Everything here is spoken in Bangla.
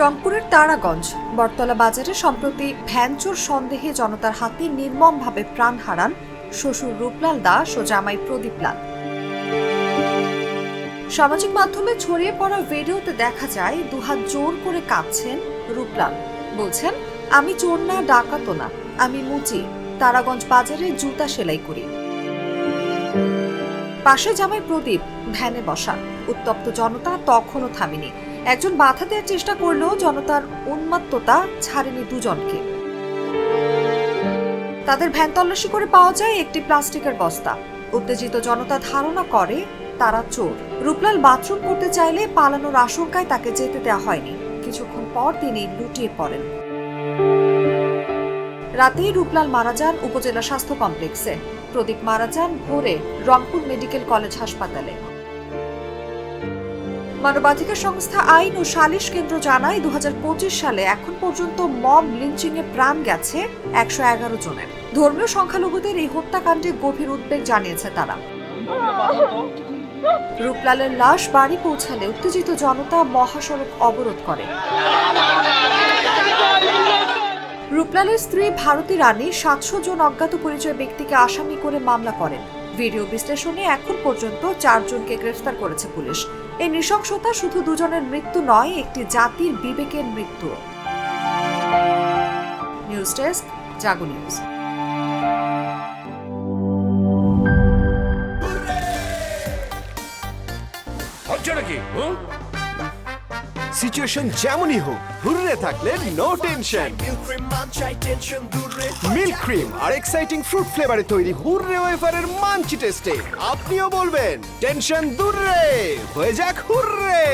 রংপুরের তারাগঞ্জ। বটতলা বাজারে সম্প্রতি ভ্যানচোর সন্দেহে জনতার হাতে নির্মমভাবে প্রাণ হারান শ্বশুর রূপলাল দাস ও জামাই প্রদীপ লাল। সামাজিক মাধ্যমে ছড়িয়ে পড়া ভিডিওতে দেখা যায়, দুহাত জোর করে কাঁদছেন রূপলাল। বলছেন, আমি চোর না, ডাকাতো না, আমি মুচি, তারাগঞ্জ বাজারে জুতা সেলাই করি। পাশে জামাই প্রদীপ ভ্যানে বসা, উত্তপ্ত জনতা তখনও থামেনি। একজন বাধা দেওয়ার চেষ্টা করলেও জনতার উন্মাত্ততা ছাড়েনি দুজনকে। তাদের ভ্যান তল্লাশি করে পাওয়া যায় একটি প্লাস্টিকের বস্তা। উত্তেজিত জনতা ধারণা করে, তারা চোর। রূপলাল বাথরুম করতে চাইলে পালানোর আশঙ্কায় তাকে যেতে দেওয়া হয়নি। কিছুক্ষণ পর তিনি লুটিয়ে পড়েন। রাতেই রূপলাল মারা যান উপজেলা স্বাস্থ্য কমপ্লেক্সে। প্রদীপ মারা যান ভোরে রংপুর মেডিকেল কলেজ হাসপাতালে। মানবাধিকার সংস্থা আইন ও সালিশ কেন্দ্র জানায় দু হাজার পঁচিশ সালে এখন পর্যন্ত মব লিঞ্চিং এ প্রাণ গেছে একশো এগারো জনের। ধর্মীয় সংখ্যালঘুদের এই হত্যাকাণ্ডে গভীর উদ্বেগ জানিয়েছে তারা। রূপলালের লাশ বাড়ি পৌঁছালে উত্তেজিত জনতা মহাসড়ক অবরোধ করে। রূপলালের স্ত্রী ভারতী রানী সাতশো জন অজ্ঞাত পরিচয় ব্যক্তিকে আসামি করে মামলা করেন। ভিডিও বিশ্লেষণে এখন পর্যন্ত চারজনকে গ্রেফতার করেছে পুলিশ। এই নৃশংসতা শুধু দুজনের মৃত্যু নয়, একটি জাতির বিবেকের মৃত্যু নিউজ ডেস্ক, জাগো নিউজ। হচ্ছে নাকি, হুম? সিচুয়েশন যেমনই হোক ঘুরে থাকলে নো টেনশন মিল্ক ক্রিম আর এক্সাইটিং ফ্রুট ফ্লেভারে তৈরি হুররে ওয়েফারের মাঞ্চি টেস্টে আপনিও বলবেন টেনশন দূর, হয়ে যাক হুররে